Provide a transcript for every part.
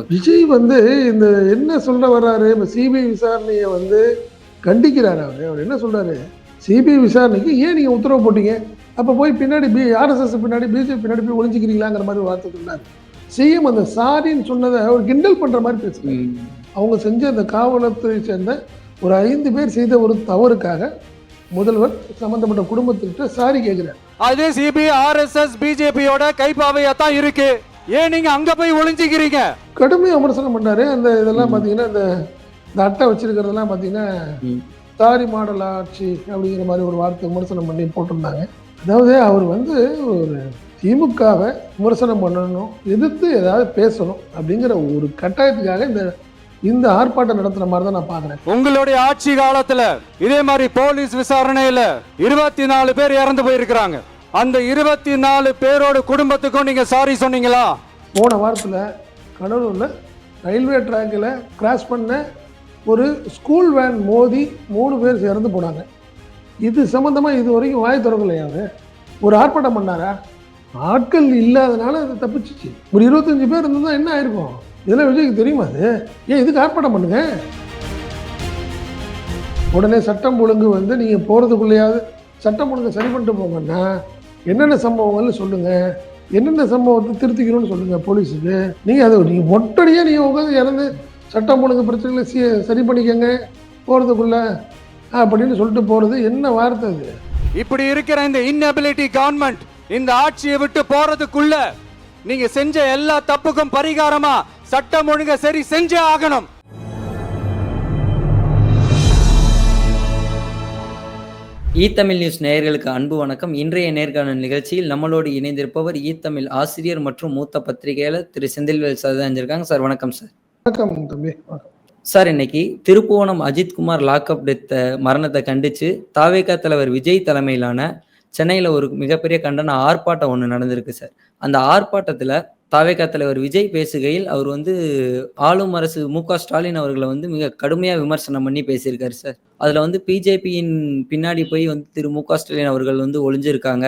விஜய் வந்து இந்த என்ன சொல்ல வர்றாரு? இப்ப சிபிஐ விசாரணையை வந்து கண்டிக்கிறாரு அவரு. அவர் என்ன சொல்றாரு? சிபிஐ விசாரணைக்கு ஏன் நீங்க உத்தரவு போட்டீங்க? அப்ப போய் பின்னாடி பி ஆர்எஸ்எஸ் பின்னாடி பிஜேபி பின்னாடி போய் ஒளிஞ்சிக்கிறீங்களாங்கிற மாதிரி வார்த்தை சொன்னாரு. சிஎம் அந்த சாரின்னு சொன்னதை அவர் கிண்டல் பண்ற மாதிரி பேசுறாரு. ம். அவங்க செஞ்ச அந்த காவல்துறை சேர்ந்த ஒரு ஐந்து பேர் செய்த ஒரு தவறுக்காக முதல்வர் சம்பந்தப்பட்ட குடும்பத்திட்ட சாரி கேட்கிறார். அது சிபி ஆர்எஸ்எஸ் பிஜேபியோட கைப்பாவையா தான் இருக்கு. ஏன் நீங்க அங்க போய் ஒளிஞ்சிக்கிறீங்க? கடுமையாக விமர்சனம் பண்ணாரு. அந்த இதெல்லாம் பார்த்தீங்கன்னா இந்த இந்த அட்டை வச்சிருக்கிறதெல்லாம் பார்த்தீங்கன்னா. தாரி மாடல் ஆட்சி அப்படிங்கிற மாதிரி ஒரு வார்த்தை விமர்சனம் பண்ணி போட்டிருந்தாங்க. அதாவது அவர் வந்து ஒரு திமுகவை விமர்சனம் பண்ணணும் எதிர்த்து ஏதாவது பேசணும் அப்படிங்கிற ஒரு கட்டாயத்துக்காக இந்த இந்த ஆர்ப்பாட்டம் நடத்துன மாதிரி தான் நான் பார்க்குறேன் உங்களுடைய ஆட்சி காலத்துல இதே மாதிரி போலீஸ் விசாரணையில இருபத்தி நாலு பேர் இறந்து போயிருக்கிறாங்க. அந்த இருபத்தி நாலு பேரோட குடும்பத்துக்கும் நீங்க சாரி சொன்னீங்களா? போன வாரத்தில் கடலூரில் ரயில்வே ட்ராக்கில் கிராஸ் பண்ண ஒரு ஸ்கூல் வேன் மோதி மூணு பேர் இறந்து போனாங்க. இது சம்மந்தமாக இது வரைக்கும் வாய் திறக்கலையாவது ஒரு ஆர்ப்பாட்டம் பண்ணாரா? ஆட்கள் இல்லாதனால அது தப்பிச்சிச்சு. ஒரு இருபத்தஞ்சு பேர் இருந்தால் என்ன ஆயிருக்கும்? இதெல்லாம் விஜய்க்கு தெரியுமா அது? ஏன் இதுக்கு ஆர்ப்பாட்டம் பண்ணுங்க? உடனே சட்டம் ஒழுங்கு வந்து நீங்கள் போகிறதுக்குள்ளேயாவது சட்டம் ஒழுங்கு சரி பண்ணிட்டு போங்கன்னா என்னென்ன சம்பவங்கள்னு சொல்லுங்கள் என்னென்ன சம்பவத்தை திருத்திக்கணும்னு சொல்லுங்கள் போலீஸுக்கு. நீங்கள் அதை நீங்கள் ஒட்டடியாக நீங்கள் உட்காந்து இறந்து சட்டம் ஒழுங்கு பிரச்சனைகளை சி சரி பண்ணிக்கங்க. போகிறதுக்குள்ள அப்படின்னு சொல்லிட்டு போகிறது என்ன வார்த்தை அது? இப்படி இருக்கிற இந்த இன்னபிலிட்டி கவர்மெண்ட் இந்த ஆட்சியை விட்டு போறதுக்குள்ள நீங்க செஞ்ச எல்லா தப்புக்கும் பரிகாரமா சட்டம் ஒழுங்க சரி செஞ்சே ஆகணும். ஈ தமிழ் நியூஸ் நேயர்களுக்கு அன்பு வணக்கம். இன்றைய நேர்காணல் நிகழ்ச்சியில் நம்மளோடு இணைந்திருப்பவர் ஈ தமிழ் ஆசிரியர் மற்றும் மூத்த பத்திரிகையாளர் திரு செந்தில்வேல் சார் தான் இருக்காங்க சார் வணக்கம் சார். வணக்கம் தம்பி. சார் இன்னைக்கு திருப்புவனம் அஜித்குமார் லாக்அப் டெத்த மரணத்தை கண்டிச்சு தாவேகா தலைவர் விஜய் தலைமையிலான சென்னையில் ஒரு மிகப்பெரிய கண்டன ஆர்ப்பாட்டம் ஒன்று நடந்திருக்கு சார். அந்த ஆர்ப்பாட்டத்தில் தாவேகா தலைவர் விஜய் பேசுகையில் அவர் வந்து ஆளும் அரசு மு க ஸ்டாலின் அவர்களை வந்து மிக கடுமையாக விமர்சனம் பண்ணி பேசியிருக்காரு சார். அதில் வந்து பிஜேபியின் பின்னாடி போய் வந்து திரு மு க ஸ்டாலின் அவர்கள் வந்து ஒளிஞ்சிருக்காங்க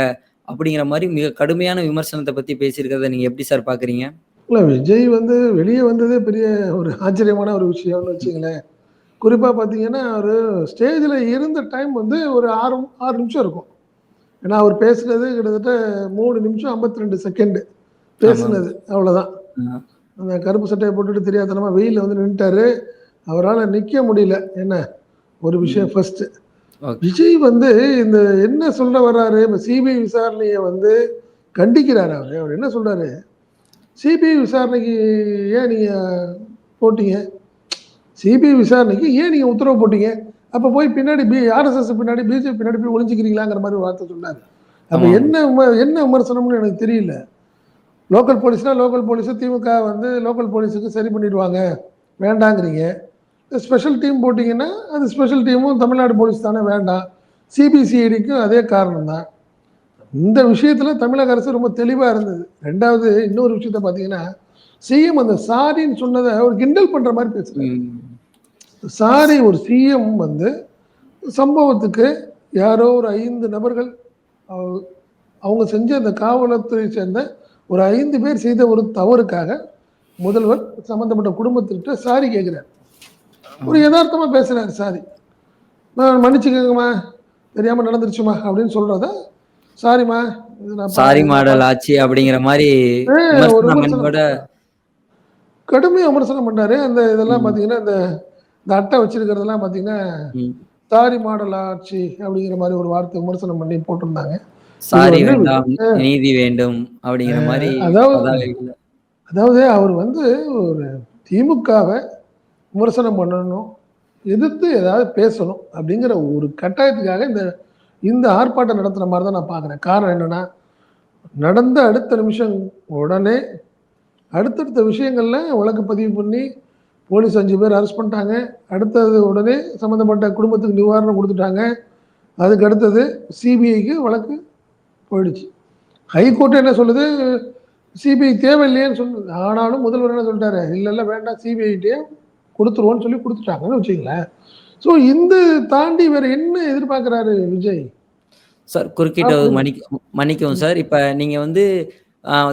அப்படிங்கிற மாதிரி மிக கடுமையான விமர்சனத்தை பற்றி பேசியிருக்கிறத நீங்கள் எப்படி சார் பார்க்குறீங்க இல்லை விஜய் வந்து வெளியே வந்ததே பெரிய ஒரு ஆச்சரியமான ஒரு விஷயம்னு வச்சுங்களேன் குறிப்பாக பார்த்தீங்கன்னா அவர் ஸ்டேஜில் இருந்த டைம் வந்து ஒரு ஆறு ஆறு நிமிஷம் இருக்கும். ஏன்னா அவர் பேசுனது கிட்டத்தட்ட மூணு நிமிஷம் ஐம்பத்தி ரெண்டு செகண்டு பேசுனது. அவ்வளோதான் அந்த கருப்பு சட்டையை போட்டுட்டு தெரியாதனமா வெயிலில் வந்து நின்றுட்டாரு அவரால் நிற்க முடியல. என்ன? ஒரு விஷயம் ஃபர்ஸ்ட் விஜய் வந்து இந்த என்ன சொல்ல வர்றாரு? இப்போ சிபிஐ விசாரணையை வந்து கண்டிக்கிறாரு அவர். அவர் என்ன சொல்றாரு? சிபிஐ விசாரணைக்கு ஏன் நீங்கள் போட்டீங்க? சிபிஐ விசாரணைக்கு ஏன் நீங்கள் உத்தரவு போட்டீங்க? அப்போ போய் பின்னாடி பி ஆர்எஸ்எஸ் பின்னாடி பிஜேபி பின்னாடி போய் ஒளிஞ்சிக்கிறீங்களாங்கிற மாதிரி வார்த்தை சொன்னார். அப்போ. என்ன என்ன விமர்சனம்னு எனக்கு தெரியல. லோக்கல் போலீஸ்னா லோக்கல் போலீஸு திமுக வந்து லோக்கல் போலீஸுக்கு சரி பண்ணிடுவாங்க. வேண்டாங்கிறீங்க. ஸ்பெஷல் டீம் போட்டிங்கன்னா அது ஸ்பெஷல் டீமும் தமிழ்நாடு போலீஸ் தானே வேண்டாம். சிபிசிஐடிக்கும் அதே காரணம் தான் இந்த விஷயத்தில் தமிழக அரசு ரொம்ப தெளிவாக இருந்தது. ரெண்டாவது இன்னொரு விஷயத்த பார்த்தீங்கன்னா சிஎம் அந்த சாரின்னு சொன்னதை அவர் கிண்டல் பண்ணுற மாதிரி பேசுகிறார் சாரி ஒரு சிஎம் வந்து சம்பவத்துக்கு யாரோ ஒரு ஐந்து நபர்கள் அவ- அவங்க செஞ்ச அந்த காவல்துறை சேர்ந்த ஒரு ஐந்து பேர் செய்த ஒரு தவறுக்காக முதல்வர் சம்பந்தப்பட்ட குடும்பத்திட்ட சாரி கேட்குறார் ஒரு யதார்த்தமா பேசுறாரு சாரி. மன்னிச்சுக்கோங்கம்மா தெரியாம நடந்துருச்சுமா அப்படின்னு சொல்றத சாரிம்மா இது நான் சாரி மாடல் ஆச்சு அப்படிங்கிற மாதிரி ஒரு விமர்சனம். பண்ணாரு. அந்த இதெல்லாம் ம். பாத்தீங்கன்னா இந்த இந்த அட்டை வச்சிருக்கிறதெல்லாம் பாத்தீங்கன்னா ம், சாரி மாடல் ஆட்சி அப்படிங்கிற மாதிரி ஒரு வார்த்தை விமர்சனம் பண்ணி போட்டிருந்தாங்க. சாரி வேண்டாம் நீதி வேண்டும் அப்படிங்கிற மாதிரி அதாவது-. அதாவது அவர் வந்து ஒரு திமுகவை விமர்சனம் பண்ணணும் எதிர்த்து ஏதாவது பேசணும் அப்படிங்கிற ஒரு கட்டாயத்துக்காக இந்த இந்த ஆர்ப்பாட்டம் நடத்துன மாதிரி தான் நான் பார்க்குறேன். காரணம் என்னன்னா நடந்த அடுத்த நிமிஷம் உடனே அடுத்தடுத்த விஷயங்கள்ல வழக்கு பதிவு பண்ணி போலீஸ் அஞ்சு பேர் அரெஸ்ட் பண்ணிட்டாங்க. அடுத்தது உடனே சம்மந்தப்பட்ட குடும்பத்துக்கு நிவாரணம் கொடுத்துட்டாங்க. அதுக்கு அடுத்தது சிபிஐக்கு வழக்கு போயிடுச்சு. ஹைகோர்ட் என்ன சொல்லுது? சிபிஐ தேவையில்லையேன்னு சொல்லுது ஆனாலும் முதல்வர் என்ன சொல்லிட்டாரு? இல்லை இல்லை வேண்டாம் சிபிஐட்டே கொடுத்துருவோன்னு சொல்லி கொடுத்துட்டாங்கன்னு வச்சுங்களேன் ஸோ இந்த தாண்டி வேற என்ன எதிர்பார்க்குறாரு விஜய்? சார் குறுக்கிட்ட மன்னிக்க மன்னிக்கவும் சார். இப்ப நீங்க வந்து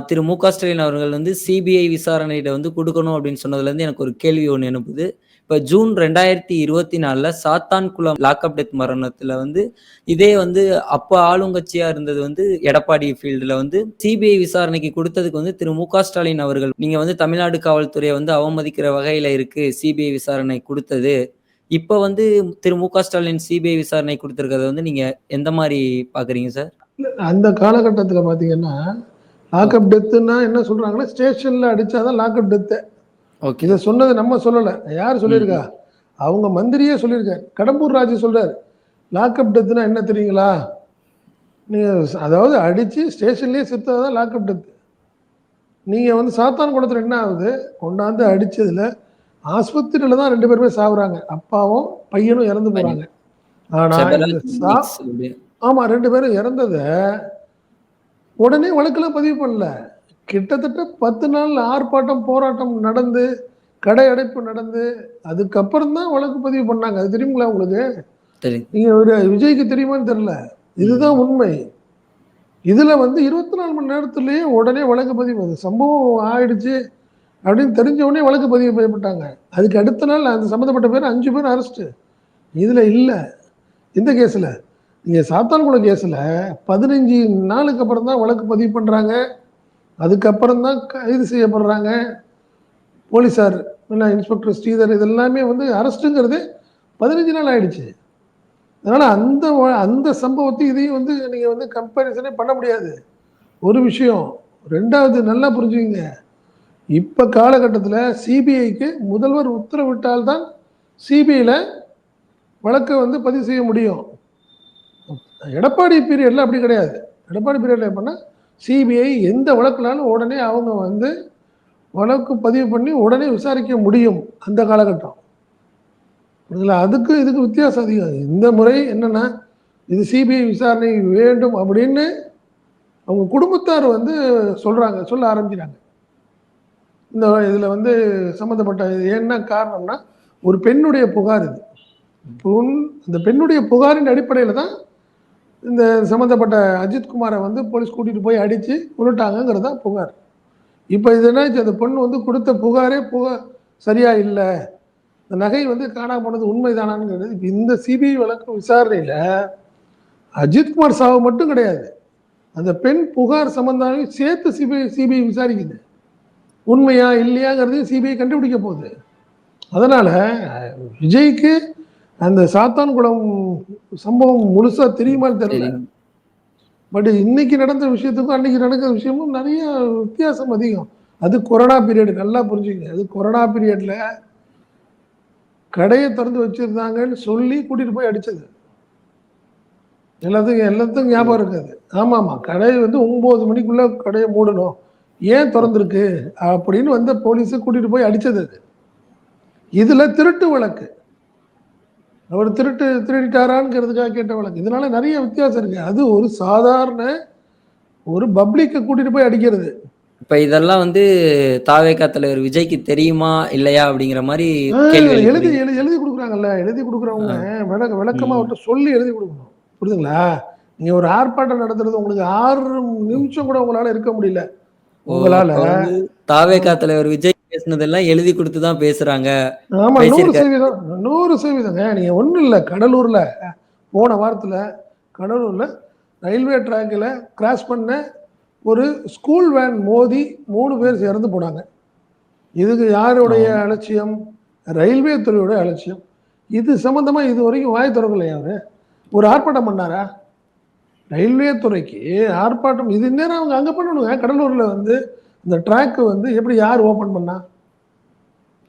திரு மு க ஸ்டாலின் அவர்கள் வந்து சிபிஐ விசாரணையிட வந்து குடுக்கணும் அப்படின்னு சொன்னதுலேருந்து எனக்கு ஒரு கேள்வி ஒண்ணு எழுப்புது. இப்போ ஜூன் 2024ல சாத்தான்குளம் லாக்அப் டெத் மரணத்தில் வந்து இதே வந்து அப்போ ஆளுங்கட்சியாக இருந்தது வந்து எடப்பாடி ஃபீல்டுல வந்து சிபிஐ விசாரணைக்கு கொடுத்ததுக்கு வந்து திரு மு க ஸ்டாலின் அவர்கள் நீங்கள் வந்து தமிழ்நாடு காவல்துறையை வந்து அவமதிக்கிற வகையில் இருக்கு சிபிஐ விசாரணை கொடுத்தது இப்போ வந்து திரு மு க ஸ்டாலின் சிபிஐ விசாரணை குடுத்திருக்கிறத வந்து நீங்க எந்த மாதிரி பார்க்குறீங்க சார்? அந்த காலகட்டத்தில் பார்த்தீங்கன்னா, லாக்அப் டெத்துன்னா என்ன சொல்றாங்கன்னா, ஸ்டேஷன்ல அடித்தாதான் லாக்அப் டெத்து. ஓகே. இத சொன்னது நம்ம சொல்லல. யார் சொல்லியிருக்கா? அவங்க மந்திரியே சொல்லியிருக்காரு. கடம்பூர் ராஜு சொல்றாரு. லாக்அப் டெத்துன்னா என்ன தெரியுங்களா? நீங்க ஸ் அதாவது அடிச்சு ஸ்டேஷன்லயே செத்தா தான் லாக்அப் டெத்து. நீங்க வந்து சாத்தான்குளத்துல என்ன ஆகுது? கொண்டாந்து அடிச்சதுல ஆஸ்பத்திரியில தான் 2 பேருமே சாவுறாங்க. அப்பாவும், பையனும் இறந்து போறாங்க. ஆனா இந்த செவரல் சா கிளினிக்ஸ் உடைய ஆமா 2 பேரும் இறந்தத உடனே வழக்குல பதிவு பண்ணல. கிட்டத்தட்ட 10 நாள் ஆர்ப்பாட்டம், போராட்டம் நடந்து, கடை அடைப்பு நடந்து, அதுக்கப்புறம் தான் வழக்கு பதிவு பண்ணாங்க. அது தெரியுங்களா உங்களுக்கு? நீங்க ஒரு விஜய்க்கு தெரியுமான்னு தெரியல. இதுதான். உண்மை. இதுல வந்து 24 மணி நேரத்திலேயே உடனே வழக்கு பதிவு அது சம்பவம் ஆயிடுச்சு அப்படின்னு தெரிஞ்ச உடனே வழக்கு பதிவு செய்யப்பட்டாங்க. அதுக்கு அடுத்த நாள் அந்த சம்மந்தப்பட்ட பேர் 5 பேர் அரெஸ்ட். இதுல இல்ல. இந்த கேஸ்ல. நீங்க சாத்தான்குளம் கேஸ்ல 15 நாளுக்கு அப்புறம் தான் வழக்கு பதிவு பண்றாங்க. அதுக்கப்புறம் தான் கைது செய்யப்படுறாங்க. போலீஸார் என்ன இன்ஸ்பெக்டர் ஸ்ரீதர் இது எல்லாமே வந்து அரெஸ்ட்டுங்கிறது 15 நாள் ஆயிடுச்சு. அதனால் அந்த அந்த சம்பவத்தையும் இதையும் வந்து நீங்கள் வந்து கம்பேரிசனே பண்ண முடியாது. ஒரு விஷயம். ரெண்டாவது நல்லா புரிஞ்சுக்கிங்க இப்போ காலகட்டத்தில் சிபிஐக்கு முதல்வர் உத்தரவிட்டால் தான் வழக்கை வந்து பதிவு செய்ய முடியும். எடப்பாடி பீரியடில் அப்படி கிடையாது. எடப்பாடி பீரியடில் எப்படின்னா, சிபிஐ எந்த வழக்குனாலும் உடனே அவங்க வந்து வழக்கு பதிவு பண்ணி உடனே விசாரிக்க முடியும். அந்த காலகட்டம். புரியுதுங்களா? அதுக்கு இதுக்கு வித்தியாசம் அதிகம். இந்த முறை என்னென்னா இது சிபிஐ விசாரணை வேண்டும் அப்படின்னு அவங்க குடும்பத்தார் வந்து சொல்கிறாங்க சொல்ல ஆரம்பிக்கிறாங்க. இந்த இதில் வந்து சம்மந்தப்பட்ட என்ன காரணம்னா, ஒரு பெண்ணுடைய புகார் இது. அந்த பெண்ணுடைய புகாரின் அடிப்படையில் தான் இந்த சம்மந்தப்பட்ட அஜித்குமாரை வந்து போலீஸ் கூட்டிகிட்டு போய் அடித்து கொன்னுட்டாங்கங்கிறது தான் புகார். இப்போ இது என்னாச்சு அந்த பொண்ணு வந்து கொடுத்த புகாரே புகார் சரியா இல்லை இந்த நகை வந்து காணாம போனது உண்மைதானான்னு இப்போ இந்த சிபிஐ வழக்கு விசாரணையில் அஜித்குமார் சாவு மட்டும் கிடையாது. அந்த பெண் புகார் சம்பந்தமாவே சேர்த்து சிபிஐ சிபிஐ விசாரிக்குது. உண்மையா இல்லையாங்கிறதையும் சிபிஐ கண்டுபிடிக்க போகுது. அதனால் விஜய்க்கு அந்த சாத்தான்குளம் சம்பவம் முழுசா தெரியுமான்னு தெரியல. பட் இன்னைக்கு நடந்த விஷயத்துக்கும், அன்னைக்கு நடக்கிற விஷயமும் நெறைய வித்தியாசம் அதிகம். அது கொரோனா பீரியட் நல்லா புரிஞ்சுக்கங்க. அது கொரோனா பீரியட்ல கடைய திறந்து வச்சிருந்தாங்கன்னு சொல்லி கூட்டிட்டு போய் அடிச்சது. எல்லாத்துக்கும் எல்லாத்துக்கும் ஞாபகம் இருக்காது. ஆமாமா. கடை வந்து 9 மணிக்குள்ள கடைய மூடணும். ஏன் தொறந்திருக்கு? அப்படின்னு வந்த போலீஸ கூட்டிட்டு போய் அடிச்சது அது. இதுல திருட்டு வழக்கு. அவர் திருட்டு திருடிட்டாராங்கிறதுக்காக கேட்ட வழக்கு. இதனால நெறைய வித்தியாசம் இருக்கு. அது ஒரு சாதாரண ஒரு பப்ளிக்க கூட்டிட்டு போய் அடிக்கிறது. இப்ப இதெல்லாம் வந்து தாவேகா தலைவர் விஜய்க்கு தெரியுமா? இல்லையா? அப்படிங்கிற கேள்வி எழுதி எழுப்புறீங்க. எழு எழுதி குடுக்குறாங்கல்ல. எழுதி குடுக்குறவங்க. விளக்க விளக்கமா ம். அவர்ட்ட சொல்லி எழுதி குடுக்கணும். புரியுதுங்களா? நீங்க ஒரு ஆர்ப்பாட்டம் நடத்துறது உங்களுக்கு 6 நிமிஷம் கூட உங்களால இருக்க முடியல. உங்களால அப்ப வந்து தாவேகா தலைவர் விஜய் பேசினதெல்லாம் எழுதி குடுத்து தான் பேசுறாங்க. ஆமா. 100% பேசியிருக்காரு. 100%ங்க. நீங்க ஒண்ணும் இல்ல. கடலூர்ல போன வாரத்துல கடலூர்ல ரயில்வே ட்ராக்ல கிராஸ் பண்ண ஒரு ஸ்கூல் வேன் மோதி 3 பேர் இறந்து போனாங்க. இதுக்கு யாருடைய. அலட்சியம்? ரயில்வே துறையோட அலட்சியம். இது சம்பந்தமா இதுவரைக்கும் வாய் தொறக்கலையா அவரு? ஒரு ஆர்ப்பாட்டம் பண்ணாரா? ரயில்வே துறைக்கு ஆர்ப்பாட்டம் இது நேரம் அவங்க அங்க பண்ணணுங்க. கடலூர்ல வந்து இந்த ட்ராக்கு வந்து எப்படி யார் ஓப்பன் பண்ணா?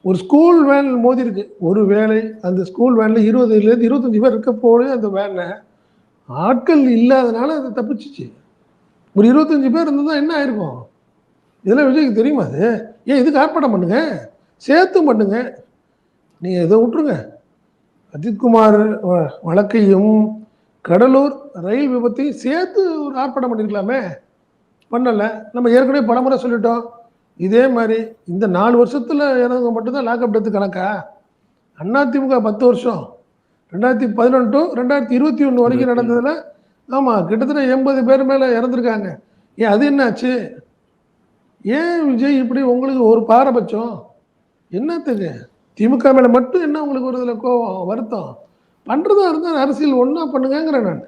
ஒரு ஸ்கூல் வேன் மோதிருக்கு. ஒரு வேலை அந்த ஸ்கூல் வேனில் இருபதுலேருந்து இருபத்தஞ்சி பேர் இருக்க போலே அந்த வேனில் ஆட்கள் இல்லாதனால அது தப்பிச்சிச்சு ஒரு 25 பேர் இருந்தால் என்ன ஆயிருக்கும்? இதெல்லாம் விஜய்க்கு தெரியுமா அது? ஏன் இதுக்கு ஆர்ப்பாட்டம் பண்ணுங்க. சேர்த்து பண்ணுங்க. நீங்கள் இதை விட்டுருங்க. அஜித்குமார் வ வழக்கையும், கடலூர் ரயில் விபத்தையும் சேர்த்து ஒரு ஆர்ப்பாட்டம் பண்ணியிருக்கலாமே! பண்ணல. நம்ம ஏற்கனவே பலமுறை சொல்லிட்டோம். இதே மாரி இந்த 4 வருஷத்துல இறந்தவங்க மட்டும் தான் லாக்அப் டெத் கணக்கா? அதிமுக 10 வருஷம். 2011 டூ 2021 வரைக்கும் 21. நடந்ததுல ஆமா. கிட்டத்தட்ட 80 பேர் மேல இறந்திருக்காங்க. ஏன் அது என்ன ஆச்சு? ஏன் விஜய் இப்படி உங்களுக்கு ஒரு பாரபட்சம் என்னத்துக்கு திமுக மேல மட்டும் என்ன உங்களுக்கு ஒரு இதுல கோவம் வருத்தம் பண்றதா இருந்தா அரசியல் ஒண்ணா பண்ணுங்கிறேன் நான்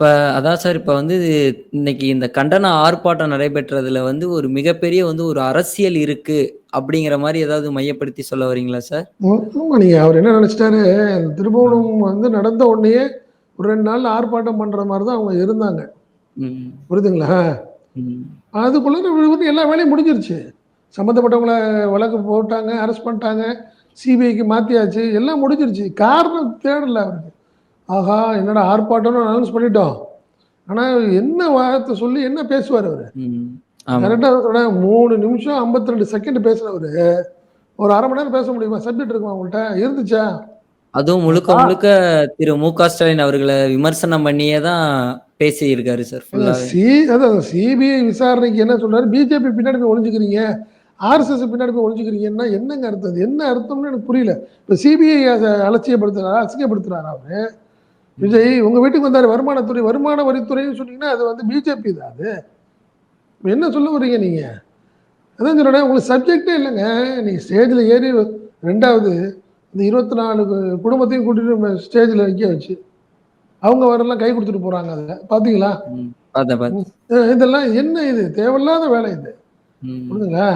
இப்ப அதான் சார் இப்ப வந்து இன்னைக்கு இந்த கண்டன ஆர்ப்பாட்டம் நடைபெற்றதுல வந்து ஒரு மிகப்பெரிய வந்து ஒரு அரசியல் இருக்கு அப்படிங்கிற மாதிரி ஏதாவது மையப்படுத்தி சொல்ல வரீங்களா சார்? ஆமா நீங்க அவர் என்ன நினைச்சிட்டாரு திருபுவனம் வந்து நடந்த உடனே ஒரு ரெண்டு நாள் ஆர்ப்பாட்டம் பண்ற மாதிரி தான் அவங்க இருந்தாங்க. ம், புரியுதுங்களா? அதுக்குள்ள வந்து எல்லா வேலையும் முடிஞ்சிருச்சு. சம்மந்தப்பட்டவங்கள வழக்கு போட்டாங்க அரெஸ்ட் பண்ணிட்டாங்க சிபிஐக்கு மாத்தியாச்சு எல்லாம் முடிஞ்சிருச்சு. காரணம் தேடல அவருக்கு. ஆஹா என்னடா ஆர்ப்பாட்டம்னு அனௌன்ஸ் பண்ணிட்டோம். ஆனா என்ன வார்த்தை சொல்லி என்ன பேசுவார் அவர்? ம். ஆமா. கரெக்டா மூணு நிமிஷம் 52 ரெண்டு செகண்ட் பேசுனவரு. ஒரு அரை மணி நேரம் பேச முடியுமா? சப்ஜெக்ட் இருக்குமா உங்கள்கிட்ட இருந்துச்சா? அதுவும் முழுக்க முழுக்க திரு மு க ஸ்டாலின் அவர்களை விமர்சனம் பண்ணியே தான் பேசி இருக்காரு சார் சி அதான் சிபிஐ விசாரணைக்கு என்ன சொல்றாரு பிஜேபி பின்னாடி போய் ஒளிஞ்சுக்கிறீங்க. ஆர்எஸ்எஸ் பின்னாடி போய் ஒளிஞ்சுக்கிறீங்கன்னா என்னங்க அர்த்தம்? என்ன அர்த்தம்னு எனக்கு புரியல. இப்போ சிபிஐ அலட்சியப்படுத்துறாரா அசிங்கப்படுத்துறாரா அவரு? விஜய் உங்க வீட்டுக்கு வந்தாரு வருமானத்துறை வருமான வரித்துறைன்னு சொன்னீங்கன்னா அது வந்து பிஜேபி தான் அது. என்ன சொல்ல வர்றீங்க நீங்க? அதான் சொல்றேன் உங்களுக்கு சப்ஜெக்டே இல்லைங்க. நீங்க ஸ்டேஜில் ஏறி ரெண்டாவது இந்த இருபத்தி நாலு குடும்பத்தையும் கூட்டிட்டு ஸ்டேஜில் நிற்க வச்சு அவங்க வரலாம் கை கொடுத்துட்டு போறாங்க அதில் பார்த்தீங்களா இதெல்லாம் என்ன இது? தேவையில்லாத வேலை இது. புரியுதுங்களா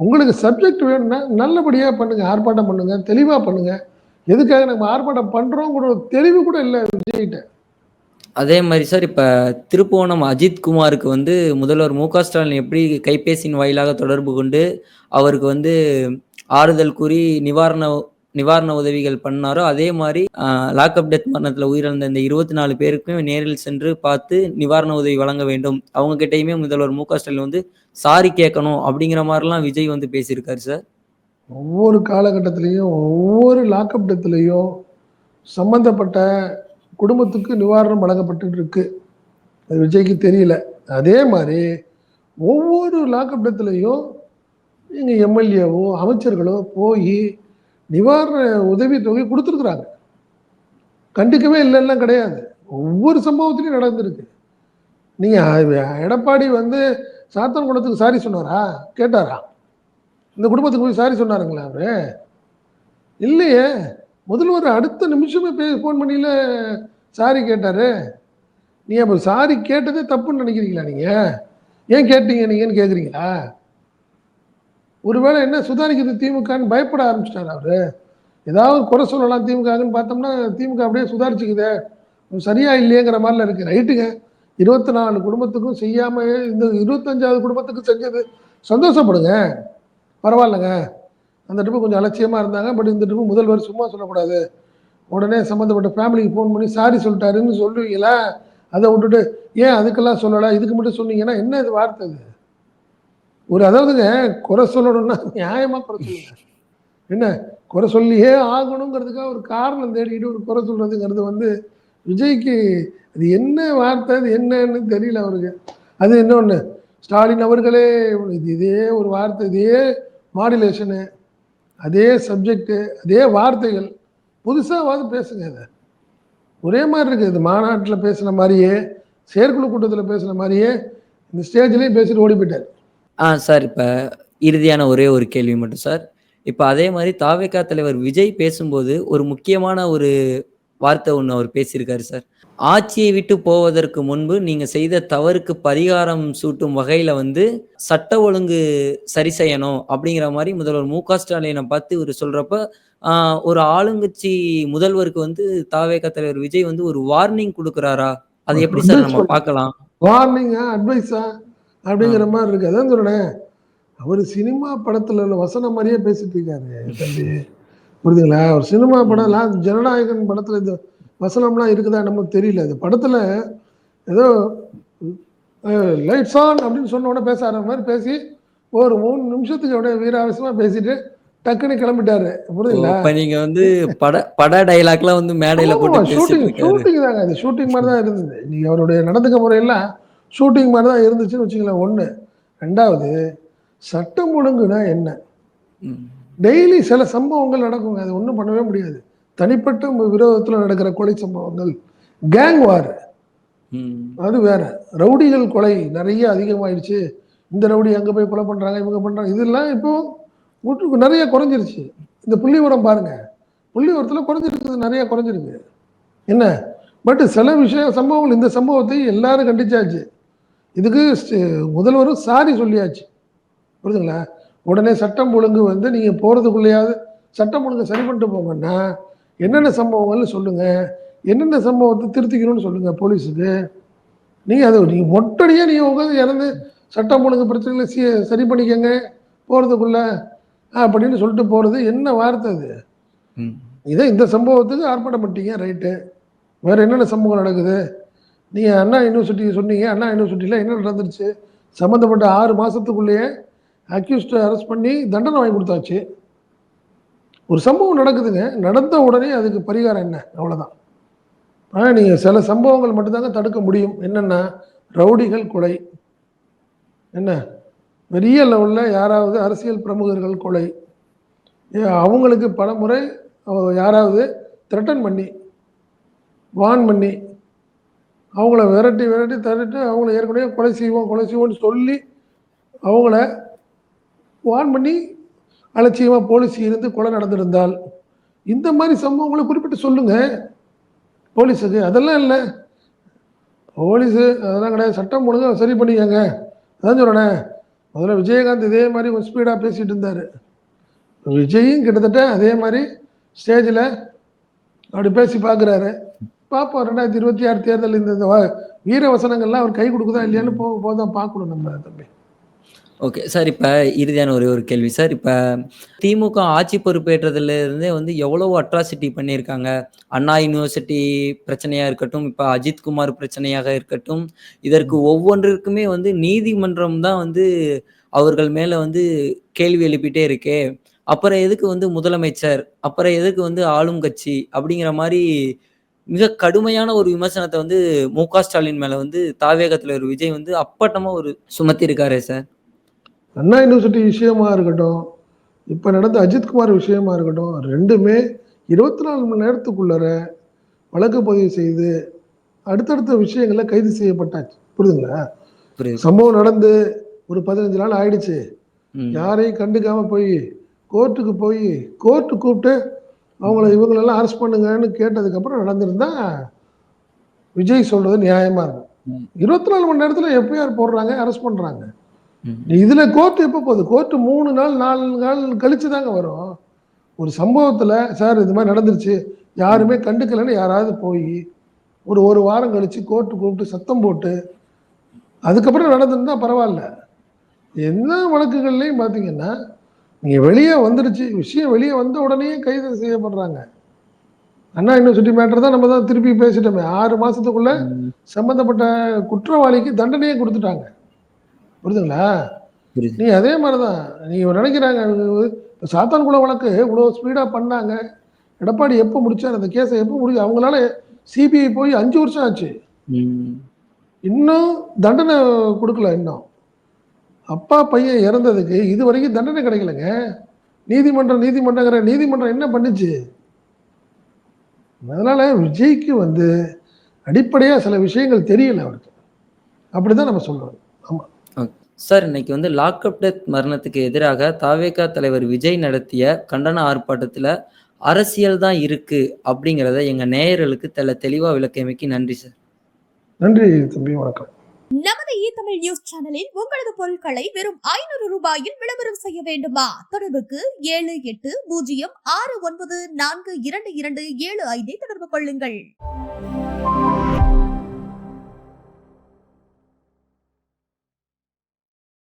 உங்களுக்கு சப்ஜெக்ட் வேணும்னா நல்லபடியா பண்ணுங்க ஆர்ப்பாட்டம் பண்ணுங்க தெளிவா பண்ணுங்க. எதுக்காக நம்ம ஆர்ப்பாட்டம் பண்றோங்கிற கூட ஒரு தெளிவு கூட இல்லை விஜய்கிட்ட. அதே மாதிரி சார் இப்போ திருப்புவனம் அஜித் குமாருக்கு வந்து முதல்வர் மு க ஸ்டாலின் எப்படி கைபேசியின் வாயிலாக தொடர்பு கொண்டு அவருக்கு வந்து ஆறுதல் கூறி நிவாரண நிவாரண உதவிகள் பண்ணாரோ அதே மாதிரி லாக்அப் டெத் மரணத்தில் உயிரிழந்த இந்த இருபத்தி நாலு பேருக்குமே நேரில் சென்று பார்த்து நிவாரண உதவி வழங்க வேண்டும். அவங்க கிட்டயுமே முதல்வர் மு க ஸ்டாலின் வந்து சாரி கேட்கணும் அப்படிங்கிற மாதிரிலாம் விஜய் வந்து பேசியிருக்காரு சார். ஒவ்வொரு காலகட்டத்திலையும் ஒவ்வொரு லாக்அப் டெத்துலையும் சம்பந்தப்பட்ட குடும்பத்துக்கு நிவாரணம் வழங்கப்பட்டு இருக்கு அது விஜய்க்கு தெரியல. அதே மாதிரி ஒவ்வொரு லாக்அப் டெத்துலையும் எங்கள் எம்எல்ஏவோ அமைச்சர்களோ போய் நிவாரண உதவி தொகை கொடுத்துருக்குறாங்க. கண்டிக்கவே இல்லைன்னா கிடையாது. ஒவ்வொரு சம்பவத்திலையும் நடந்திருக்கு. நீங்கள் எடப்பாடி வந்து சாத்தான்குளத்துக்கு சாரி சொன்னாரா? கேட்டாரா? இந்த குடும்பத்துக்கு போய் சாரி சொன்னாருங்களா அவரு? இல்லையே முதல்வர் அடுத்த நிமிஷமே பே ஃபோன் பண்ணியில் சாரி கேட்டாரு. நீ அப்போ சாரி கேட்டதே தப்புன்னு நினைக்கிறீங்களா நீங்க? ஏன் கேட்டீங்க நீங்கன்னு கேட்குறீங்களா ஒருவேளை என்ன சுதாரிக்கிறது திமுகன்னு பயப்பட ஆரம்பிச்சிட்டாரு அவரு. ஏதாவது குறை சொல்லலாம் திமுகன்னு பார்த்தோம்னா திமுக அப்படியே சுதாரிச்சுக்குதே. சரியா இல்லையேங்கிற மாதிரில இருக்கு. ரைட்டுங்க. இருபத்தி நாலு குடும்பத்துக்கும் செய்யாம இந்த இருபத்தஞ்சாவது குடும்பத்துக்கும் செஞ்சது சந்தோஷப்படுங்க. பரவாயில்லைங்க. அந்த ட்ரிப்பு கொஞ்சம் அலட்சியமாக இருந்தாங்க. பட் இந்த ட்ரிப்பு முதல்வர் சும்மா சொல்லக்கூடாது. உடனே சம்மந்தப்பட்ட ஃபேமிலிக்கு ஃபோன் பண்ணி சாரி சொல்லிட்டாருன்னு சொல்லுவீங்களா? அதை விட்டுட்டு ஏன் அதுக்கெல்லாம் சொல்லலை? இதுக்கு மட்டும் சொன்னீங்கன்னா என்ன இது வார்த்தை இது? ஒரு அதாவதுங்க குறை சொல்லணும்னா நியாயமாக குறை சொல்லுங்க. என்ன? குறை சொல்லியே ஆகணுங்கிறதுக்காக ஒரு காரணம் தேடிக்கிட்டு ஒரு குறை சொல்றதுங்கிறது வந்து விஜய்க்கு அது என்ன வார்த்தை அது என்னன்னு தெரியல அவருக்கு. அது இன்னொன்று ஸ்டாலின் அவர்களே இது இதே ஒரு வார்த்தை இதே மாடுலேஷனு அதே சப்ஜெக்டு அதே வார்த்தைகள் புதுசாவது பேசுங்க இதை. ஒரே மாதிரி இருக்குது இது மாநாட்டில் பேசின மாதிரியே செயற்குழு கூட்டத்தில் பேசின மாதிரியே இந்த ஸ்டேஜ்லேயும் பேசிட்டு ஓடி போயிட்டார் ஆ சார் இப்போ இறுதியான ஒரே ஒரு கேள்வி மட்டும் சார். இப்போ அதே மாதிரி தாவேக்கா தலைவர் விஜய் பேசும்போது ஒரு முக்கியமான ஒரு வார்த்தை ஒன்று அவர் பேசியிருக்காரு சார். ஆட்சியை விட்டு போவதற்கு முன்பு நீங்க செய்த தவறுக்கு பரிகாரம் சூட்டும் வகையில வந்து சட்ட ஒழுங்கு சரி செய்யணும் அப்படிங்கிற மாதிரி முதல்வர் மு க ஸ்டாலினை பார்த்து இவர் சொல்றப்ப ஆஹ், ஒரு ஆளுங்கட்சி முதல்வருக்கு வந்து தாவேகா தலைவர் விஜய் வந்து ஒரு வார்னிங் கொடுக்குறாரா? அது எப்படி சார் நம்ம பார்க்கலாம்? வார்னிங்கா அட்வைஸா அப்படிங்கிற மாதிரி இருக்கு. அதான் சொல்றேன். அவர் சினிமா படத்துல உள்ள வசனம் மாதிரியே பேசிட்டு இருக்காரு தம்பி. புரியுதுங்களா? ஒரு சினிமா படம் ஜனநாயகன் படத்துல இந்த வசனம்லாம் இருக்குதா நமக்கு தெரியல. இந்த படத்துல ஏதோ லைட்ஸ் ஆன் அப்படின்னு சொன்ன உடனே பேச ஆரம்பிச்ச மாதிரி பேசி ஒரு மூணு நிமிஷத்துக்கு அப்படியே வீராவசமா பேசிட்டு டக்குன்னு கிளம்பிட்டாரு. புரியுதுங்களா? இப்ப நீங்க வந்து பட பட டைலாக்லாம் வந்து மேடையில போட்டு ஷூட்டிங் ஷூட்டிங் தாங்க. அது ஷூட்டிங் மாதிரி தான் இருந்தது. நீங்க அவருடைய நடந்துக்க முறையெல்லாம் ஷூட்டிங் மாதிரி தான் இருந்துச்சுன்னு வச்சுங்களேன் ஒண்ணு. ரெண்டாவது சட்டம் ஒழுங்குனா என்ன. டெய்லி சில சம்பவங்கள் நடக்குங்க. அது ஒன்றும் பண்ணவே முடியாது. தனிப்பட்ட விரோதத்தில் நடக்கிற கொலை சம்பவங்கள் கேங் வார். அது வேற. ரவுடிகள் கொலை நிறைய அதிகமாயிடுச்சு. இந்த ரவுடி அங்கே போய் கொலை பண்ணுறாங்க இவங்க பண்ணுறாங்க இதெல்லாம் இப்போ முற்று நிறைய குறைஞ்சிருச்சு. இந்த புள்ளி உரம் பாருங்க. புள்ளி உரத்தில் குறைஞ்சிருக்குது நிறைய குறைஞ்சிருக்கு. என்ன? பட் சில விஷயம் சம்பவங்கள் இந்த சம்பவத்தை எல்லாரும் கண்டிச்சாச்சு. இதுக்கு முதல்வரும் சாரி சொல்லியாச்சு. புரியுதுங்களா உடனே சட்டம் ஒழுங்கு வந்து நீங்கள் போகிறதுக்குள்ளேயாவது சட்டம் ஒழுங்கு சரி பண்ணிட்டு போங்கன்னா என்னென்ன சம்பவங்கள்னு சொல்லுங்கள் என்னென்ன சம்பவத்தை திருத்திக்கணும்னு சொல்லுங்கள் போலீஸுக்கு. நீங்கள் அதை நீங்கள் மொட்டடியாக நீங்கள் உட்காந்து இறந்து சட்டம் ஒழுங்கு பிரச்சனைகளை சி சரி பண்ணிக்கங்க போகிறதுக்குள்ள அப்படின்னு சொல்லிட்டு போகிறது என்ன வார்த்தை அது. இதே இந்த சம்பவத்துக்கு ஆர்ப்பாட்டம் பண்ணிட்டீங்க ரைட்டு. வேறு என்னென்ன சம்பவம் நடக்குது? நீங்கள் அண்ணா யூனிவர்சிட்டி சொன்னீங்க அண்ணா யூனிவர்சிட்டியில் என்ன நடந்துருச்சு? சம்மந்தப்பட்ட ஆறு மாதத்துக்குள்ளேயே அக்யூஸ்டை அரெஸ்ட் பண்ணி தண்டனை வாங்கி கொடுத்தாச்சு. ஒரு சம்பவம் நடக்குதுங்க. நடந்த உடனே அதுக்கு பரிகாரம் என்ன? அவ்வளோதான் ஆனால் நீங்கள் சில சம்பவங்கள் மட்டும்தாங்க தடுக்க முடியும். என்னென்னா ரவுடிகள் கொலை. என்ன? பெரிய லெவலில் யாராவது அரசியல் பிரமுகர்கள் கொலை. ஏ, அவங்களுக்கு பல முறை யாராவது த்ரெட்டன் பண்ணி வான் பண்ணி அவங்கள விரட்டி விரட்டி தரட்டு அவங்கள ஏற்கனவே கொலை செய்வோம் கொலை செய்வோம்னு சொல்லி அவங்கள வான் பண்ணி அலட்சியமாக போலீஸ் இருந்து கொலை நடந்திருந்தால் இந்த மாதிரி சம்பவங்களை குறிப்பிட்டு சொல்லுங்க. போலீஸுக்கு அதெல்லாம் இல்லை. போலீஸு அதெல்லாம் கிடையாது. சட்டம் போடுங்க சரி பண்ணிக்கங்க. அதான் சொல்கிறேன் முதல்ல விஜயகாந்த் இதே மாதிரி கொஞ்சம் ஸ்பீடாக பேசிகிட்டு இருந்தார். விஜயும் கிட்டத்தட்ட அதே மாதிரி ஸ்டேஜில் அப்படி பேசி பார்க்குறாரு பார்ப்போம் ரெண்டாயிரத்தி இருபத்தி ஆறு தேர்தல் இந்த வ- வீர வசனங்கள்லாம் அவர் கை கொடுக்குதா இல்லையான்னு போக போதான் பார்க்கணும் நம்ம தம்பி. ஓகே சார் இப்போ இறுதியான ஒரே ஒரு கேள்வி சார் இப்போ திமுக ஆட்சி பொறுப்பேற்றதுலேருந்தே வந்து எவ்வளோ அட்ராசிட்டி பண்ணியிருக்காங்க? அண்ணா யூனிவர்சிட்டி பிரச்சனையாக இருக்கட்டும் இப்போ அஜித்குமார் பிரச்சனையாக இருக்கட்டும் இதற்கு ஒவ்வொன்றிற்குமே வந்து நீதிமன்றம் தான் வந்து அவர்கள் மேலே வந்து கேள்வி எழுப்பிட்டே இருக்கே. அப்புறம் எதுக்கு வந்து முதலமைச்சர்? அப்புறம் எதுக்கு வந்து ஆளும் கட்சி? அப்படிங்கிற மாதிரி மிக கடுமையான ஒரு விமர்சனத்தை வந்து மு க ஸ்டாலின் மேலே வந்து தாவேகத்தில் ஒரு விஜய் வந்து அப்பட்டமாக ஒரு சுமத்தி இருக்காரே சார் அண்ணா யூனிவர்சிட்டி விஷயமா இருக்கட்டும் இப்போ நடந்த அஜித்குமார் விஷயமா இருக்கட்டும் ரெண்டுமே இருபத்தி நாலு மணி நேரத்துக்குள்ளர வழக்கு பதிவு செய்து அடுத்தடுத்த விஷயங்கள்ல கைது செய்யப்பட்டாச்சு புரியுதுங்களா புரியுது சம்பவம் நடந்து ஒரு பதினஞ்சு நாள் ஆயிடுச்சு. யாரையும் கண்டுக்காம போய் கோர்ட்டுக்கு போய் கோர்ட்டு கூப்பிட்டு அவங்கள இவங்களெல்லாம் அரெஸ்ட் பண்ணுங்கன்னு கேட்டதுக்கப்புறம் நடந்திருந்தா விஜய் சொல்றது நியாயமா இருக்கும். இருபத்தி நாலு மணி நேரத்துல எஃப்ஐஆர் போடுறாங்க அரெஸ்ட் பண்றாங்க ம். இதுல கோர்ட் எப்போ போகுது? கோர்ட் மூணு நாள் நாலு நாள் கழிச்சு தாங்க வரும். ஒரு சம்பவத்துல சார் இது மாதிரி நடந்துருச்சு. யாருமே கண்டுக்கலைன்னு யாராவது போய் ஒரு ஒரு வாரம் கழிச்சு கோர்ட்டு கூப்பிட்டு சத்தம் போட்டு அதுக்கப்புறம் நடந்திருந்தா பரவாயில்ல. என்ன வழக்குகள்லையும் பார்த்தீங்கன்னா நீங்கள் வெளியே வந்துருச்சு. விஷயம் வெளியே வந்த உடனே கைது செய்யப்படுறாங்க. அண்ணா யூனிவர்சிட்டி மேட்டர் தான் நம்ம தான் திருப்பி பேசிட்டோமே. ஆறு மாசத்துக்குள்ள ம். சம்பந்தப்பட்ட குற்றவாளிக்கு தண்டனையே கொடுத்துட்டாங்க. புரியுதுங்களா? புரியுது. நீ அதே மாதிரி தான் நீங்கள் நினைக்கிறாங்க இப்போ சாத்தான்குளம் வழக்கு இவ்வளோ ஸ்பீடாக பண்ணாங்க. எடப்பாடி எப்போ முடிச்சார்? அந்த கேஸை எப்போ முடிச்சு அவங்களால சிபிஐ போய் அஞ்சு வருஷம் ஆச்சு. இன்னும் தண்டனை கொடுக்கல இன்னும். அப்பா பையன் இறந்ததுக்கு இது வரைக்கும் தண்டனை கிடைக்கலங்க. நீதிமன்றம் நீதிமன்றங்கிற நீதிமன்றம் என்ன பண்ணுச்சு? அதனால விஜய்க்கு வந்து அடிப்படையாக சில விஷயங்கள் தெரியல அவருக்கு. அப்படிதான் நம்ம சொல்றோம். சார் இன்னைக்கு வந்து லாக்அப் டெத் மரணத்துக்கு எதிராக தாவேகா தலைவர் விஜய் நடத்திய கண்டன ஆர்ப்பாட்டத்தில் அரசியல் தான் இருக்கு அப்படிங்கிறத எங்க நேயர்களுக்கு தெல தெளிவா விளக்கியமைக்கு நன்றி சார். நன்றி தம்பி வணக்கம். நமது இ தமிழ் நியூஸ் சேனலில் உங்களது பொருட்களை வெறும் ஐநூறு ரூபாயில் விளம்பரம் செய்ய வேண்டுமா? தொடர்புக்கு ஏழு எட்டு பூஜ்ஜியம் ஆறு ஒன்பது நான்கு இரண்டு இரண்டு ஏழு ஐந்தை தொடர்பு கொள்ளுங்கள்.